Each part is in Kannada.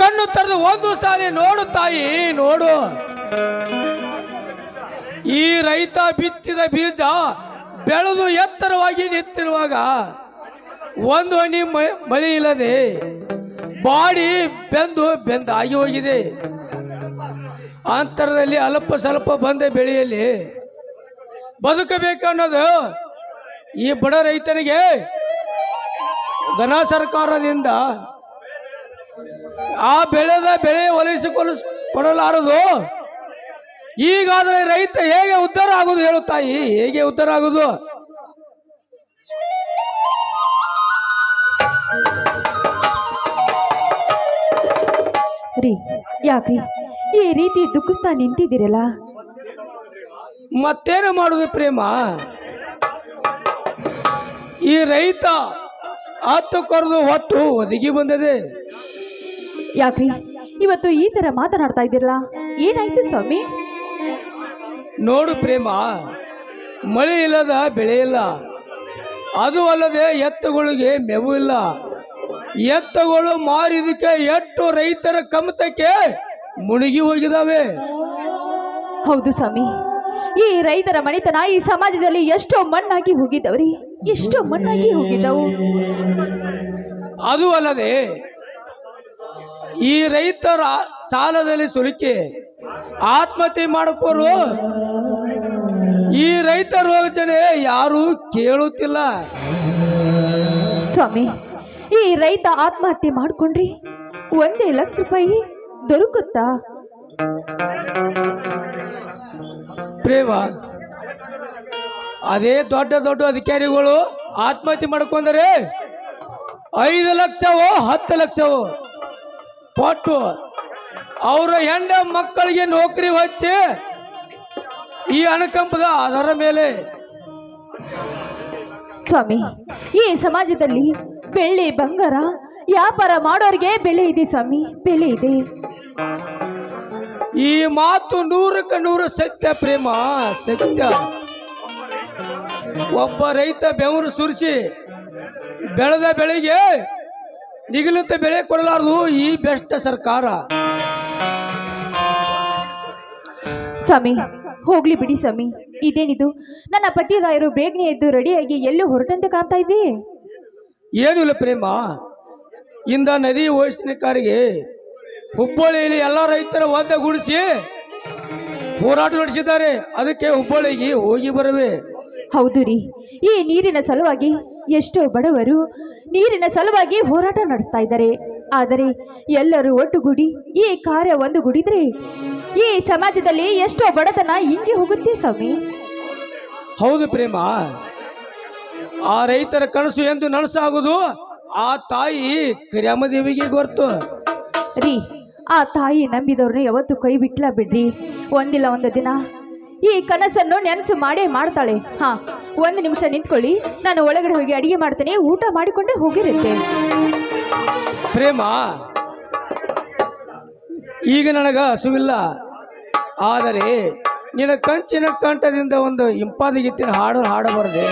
ಕಣ್ಣು ತೆರೆದು ಒಂದು ಸಾರಿ ನೋಡು ತಾಯಿ, ನೋಡು. ಈ ರೈತ ಬಿತ್ತಿದ ಬೀಜ ಬೆಳೆದು ಎತ್ತರವಾಗಿ ನಿಂತಿರುವಾಗ ಒಂದು ಹನಿ ಮಳಿ ಇಲ್ಲದೆ ಬಾಡಿ ಬೆಂದು ಬೆಂದಾಗಿ ಹೋಗಿದೆ. ಅಂತರದಲ್ಲಿ ಅಲ್ಪ ಸ್ವಲ್ಪ ಬಂದೆ ಬೆಳೆಯಲ್ಲಿ. ಬದುಕಬೇಕು ಅನ್ನೋದು ಈ ಬಡ ರೈತನಿಗೆ ಘನ ಸರ್ಕಾರದಿಂದ ಆ ಬೆಳೆದ ಬೆಳೆ ಒಲಿಸಿಕೊಳ್ಳ ಕೊಡಲಾರದು. ಈಗಾದ್ರೆ ರೈತ ಹೇಗೆ ಉದ್ಧಾರ ಆಗುದು ಹೇಳು ತಾಯಿ ಹೇಗೆ ಉದ್ಧಾರ ಆಗುದು? ರೀ ಯಾಕ್ರಿ? ಈ ರೀತಿ ದುಃಖಿಸ್ತಾ ನಿಂತಿದ್ದೀರಲ್ಲ? ಮತ್ತೇನು ಮಾಡುದು ಪ್ರೇಮ? ಈ ರೈತ ಹತ್ತು ಕೊರದು ಹೊತ್ತು ಒದಗಿ ಬಂದದೆ. ಯಾಕ್ರಿ? ಇವತ್ತು ಈ ತರ ಮಾತನಾಡ್ತಾ ಇದ್ದೀರಲ್ಲ? ಏನಾಯ್ತು ಸ್ವಾಮಿ? ನೋಡು ಪ್ರೇಮ ಮಳೆ ಇಲ್ಲದ ಬೆಳೆ ಇಲ್ಲ. ಅದು ಅಲ್ಲದೆ ಎತ್ತುಗಳಿಗೆ ಮೇವು ಇಲ್ಲ. ಎತ್ತುಗಳು ಮಾರಿದಕ್ಕೆ ಎಷ್ಟು ರೈತರ ಕಮತಕ್ಕೆ ಮುಳುಗಿ ಹೋಗಿದಾವೆ. ಹೌದು ಸ್ವಾಮಿ. ಈ ರೈತರ ಮಣಿತನ ಈ ಸಮಾಜದಲ್ಲಿ ಎಷ್ಟೋ ಮಣ್ಣಾಗಿ ಹೋಗಿದ್ದವ್ರಿ ಎಷ್ಟೋ ಮಣ್ಣಾಗಿ ಹೋಗಿದ್ದವು ಅದು ಅಲ್ಲದೆ ಈ ರೈತರ ಸಾಲದಲ್ಲಿ ಸುಲುಕಿ ಆತ್ಮಹತ್ಯೆ ಮಾಡಕೋರು ಈ ರೈತರ ಯೋಜನೆ ಯಾರು ಕೇಳುತ್ತಿಲ್ಲ. ಸ್ವಾಮಿ ಈ ರೈತ ಆತ್ಮಹತ್ಯೆ ಮಾಡ್ಕೊಂಡ್ರಿ ಒಂದೇ ಲಕ್ಷ ರೂಪಾಯಿ ದೊರಕುತ್ತಾ? ಪ್ರೇಮ ಅದೇ ದೊಡ್ಡ ದೊಡ್ಡ ಅಧಿಕಾರಿಗಳು ಆತ್ಮಹತ್ಯೆ ಮಾಡ್ಕೊಂಡರೆ ಐದು ಲಕ್ಷವೋ ಹತ್ತು ಲಕ್ಷವೋ ಕೊಟ್ಟು ಅವರ ಹೆಂಡ ಮಕ್ಕಳಿಗೆ ನೌಕರಿ ಹಚ್ಚಿ ಈ ಅನುಕಂಪದ ಆಧಾರ ಮೇಲೆ ಸ್ವಾಮಿ ಈ ಸಮಾಜದಲ್ಲಿ ಬೆಳ್ಳಿ ಬಂಗಾರ ವ್ಯಾಪಾರ ಮಾಡೋರಿಗೆ ಬೆಲೆ ಇದೆ ಸ್ವಾಮಿ ಬೆಲೆ ಇದೆ. ಈ ಮಾತು ನೂರಕ್ಕೆ ನೂರು ಸತ್ಯ ಪ್ರೇಮ ಸತ್ಯ. ಒಬ್ಬ ರೈತ ಬೆವರು ಸುರಿಸಿ ಬೆಳೆದ ಬೆಳೆಗೆ ನಿಗಲಿತ ಬೆಳೆ ಕೊಡಲಾರದು ಈ ಬೆಸ್ಟ್ ಸರ್ಕಾರ. ಸ್ವಾಮಿ ಹೋಗ್ಲಿ ಬಿಡಿ ಸ್ವಾಮಿ. ಇದೇನಿದು? ನನ್ನ ಪತಿರಾಯರು ಬೇಗನೆ ಎದ್ದು ರೆಡಿಯಾಗಿ ಎಲ್ಲೂ ಹೊರಟಂತೆ ಕಾಣ್ತಾ ಇದ್ದೀ ಏನು ಇಲ್ಲ ಪ್ರೇಮ. ಇಂದ ನದಿ ವಯಸ್ಸಿನಕಾರಿಗೆ ಹುಬ್ಬಳ್ಳಿಯಲ್ಲಿ ಎಲ್ಲ ರೈತರ ಗುಡಿಸಿ ಹೋರಾಟ ನಡೆಸಿದ್ದಾರೆ. ಅದಕ್ಕೆ ಹುಬ್ಬಳ್ಳಿಗೆ ಹೋಗಿ ಬರವೆ. ಹೌದು ರೀ. ಈ ನೀರಿನ ಸಲುವಾಗಿ ಎಷ್ಟೋ ಬಡವರು ನೀರಿನ ಸಲುವಾಗಿ ಹೋರಾಟ ನಡೆಸ್ತಾ ಇದ್ದಾರೆ. ಆದರೆ ಎಲ್ಲರೂ ಒಟ್ಟುಗೂಡಿ ಈ ಕಾರ್ಯ ಒಂದುಗೂಡಿದ್ರೆ ಈ ಸಮಾಜದಲ್ಲಿ ಎಷ್ಟೋ ಬಡತನ ಹಿಂಗೆ ಹೋಗುತ್ತೆ ಸ್ವಾಮಿ. ಹೌದು ಪ್ರೇಮ. ಆ ರೈತರ ಕನಸು ಎಂದು ನನಸಾಗುವುದು ಆ ತಾಯಿ ಗ್ರಾಮದೇವಿಗೆ ಗೊತ್ತು. ರೀ ಆ ತಾಯಿ ನಂಬಿದವ್ರನ್ನ ಯಾವತ್ತು ಕೈ ಬಿಟ್ಲ ಬಿಡ್ರಿ. ಒಂದಿಲ್ಲ ಒಂದು ದಿನ ಈ ಕನಸನ್ನು ನೆನಸು ಮಾಡೇ ಮಾಡ್ತಾಳೆ. ಹಾ ಒಂದು ನಿಮಿಷ ನಿಂತ್ಕೊಳ್ಳಿ. ನಾನು ಒಳಗಡೆ ಹೋಗಿ ಅಡಿಗೆ ಮಾಡ್ತೇನೆ ಊಟ ಮಾಡಿಕೊಂಡೇ ಹೋಗಿರುತ್ತೆ. ಪ್ರೇಮ ಈಗ ನನಗ ಹಸುವಿಲ್ಲ. ಆದರೆ ನಿನ್ನ ಕಂಚಿನ ಕಂಠದಿಂದ ಒಂದು ಇಂಪಾದ ಗೀತಿನ ಹಾಡು ಹಾಡಬಾರದೆ.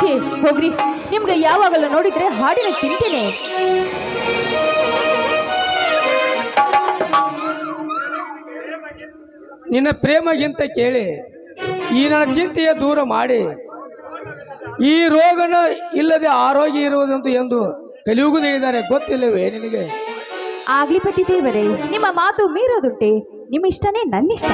ಛೀ ಹೋಗ್ರಿ. ನಿಮ್ಗೆ ಯಾವಾಗಲೂ ನೋಡಿದ್ರೆ ಹಾಡಿನ ಚಿಂತೆನೆ. ನಿನ್ನ ಪ್ರೇಮಗಿಂತ ಕೇಳಿ ಈ ನನ್ನ ಚಿಂತೆಯ ದೂರ ಮಾಡಿ. ಈ ರೋಗನ ಇಲ್ಲದೆ ಆರೋಗ್ಯ ಇರುವುದಂತೂ ಎಂದು ಕಲಿಯುವುದೇ ಇದ್ದಾರೆ. ಗೊತ್ತಿಲ್ಲವೇ ನಿನಗೆ? ಆಗ್ಲಿ ಪತಿ ದೇವರೇ ನಿಮ್ಮ ಮಾತು ಮೀರೋದುಂಟೆ. ನಿಮ್ಮ ಇಷ್ಟನೇ ನನ್ನ ಇಷ್ಟ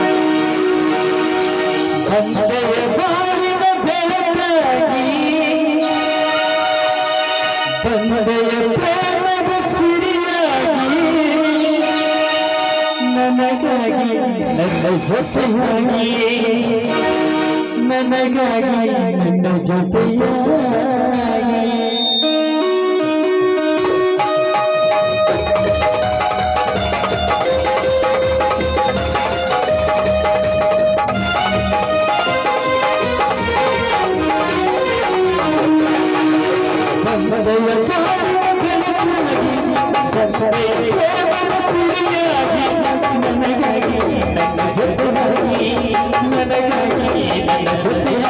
ನನಗಾಗಿ ನನ್ನ ಜೊತೆಯಾಗಿ. ನನಗಾಗಿ ನನ್ನ ಜೊತೆಯಾಗಿ ಬಂದೆಯ ಬಾಳಿನ ಬೆಳಕಾಗಿ, ಬಂದೆಯ ಪ್ರೇಮದ ಸಿರಿಯಾಗಿ, ನನಗಾಗಿ ನನ್ನ ಜೊತೆಯಾಗಿ ನನಗಾಗಿ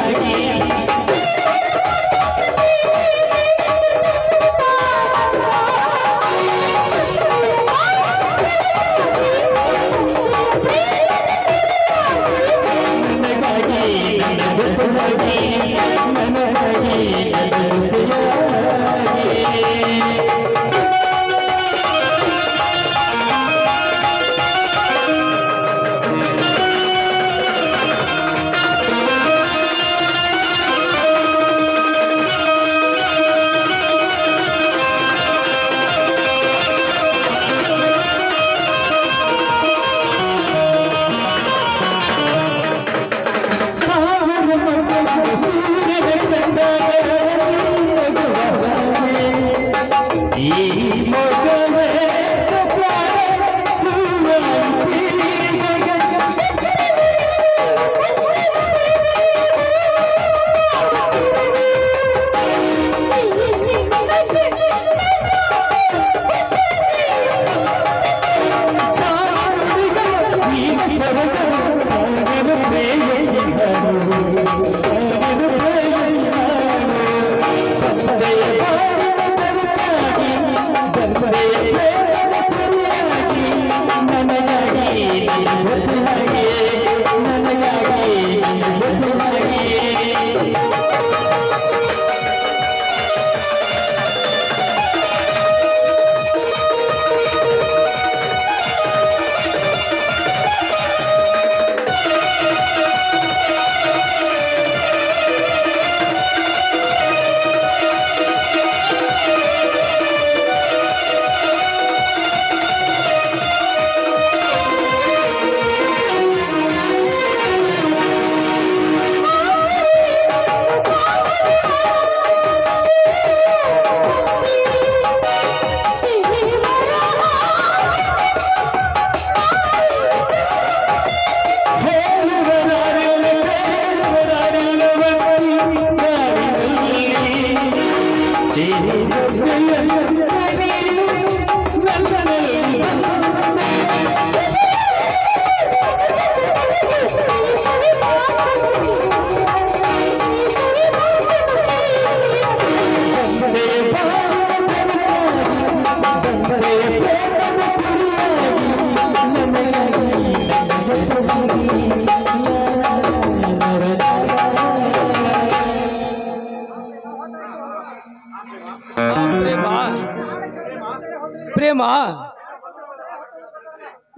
ಪ್ರೇಮ?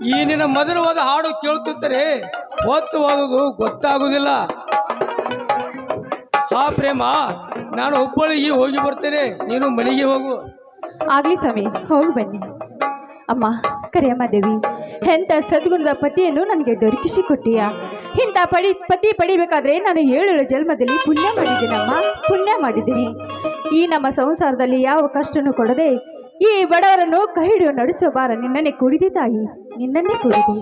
ಈ ನಿನ್ನ ಮಧುರವಾದ ಹಾಡು ಕೇಳುತ್ತಿದ್ದರೆ ಹೊತ್ತು ಹೋಗೋದು ಗೊತ್ತಾಗುದಿಲ್ಲ. ಹಾ ಪ್ರೇಮ, ನಾನು ಹುಬ್ಬಳ್ಳಿಗೆ ಹೋಗಿ ಬರ್ತೇನೆ. ನೀನು ಮನೆಗೆ ಹೋಗು. ಆಗ್ಲಿ ಸ್ವಾಮಿ, ಹೋಗಿ ಬನ್ನಿ. ಅಮ್ಮ, ಕರಿಯಮ್ಮ ದೇವಿ ಎಂಥ ಸದ್ಗುಣದ ಪತಿಯನ್ನು ನನಗೆ ದೊರಕಿಸಿ ಕೊಟ್ಟಿಯ? ಇಂಥ ಪಡಿ ಪತಿ ಪಡಿಬೇಕಾದ್ರೆ ನಾನು ಏಳು ಜನ್ಮದಲ್ಲಿ ಪುಣ್ಯ ಮಾಡಿದ್ದೀನಮ್ಮ. ಪುಣ್ಯ ಮಾಡಿದ್ದೀನಿ ಈ ನಮ್ಮ ಸಂಸಾರದಲ್ಲಿ ಯಾವ ಕಷ್ಟನೂ ಕೊಡದೆ ಈ ಬಡವರನ್ನು ಕೈ ನಡೆಸೋ ಬಾರ ನಿನ್ನನ್ನೇ ಕುಡಿದಿ ತಾಯಿ, ನಿನ್ನನ್ನೇ ಕುಡಿದಿ.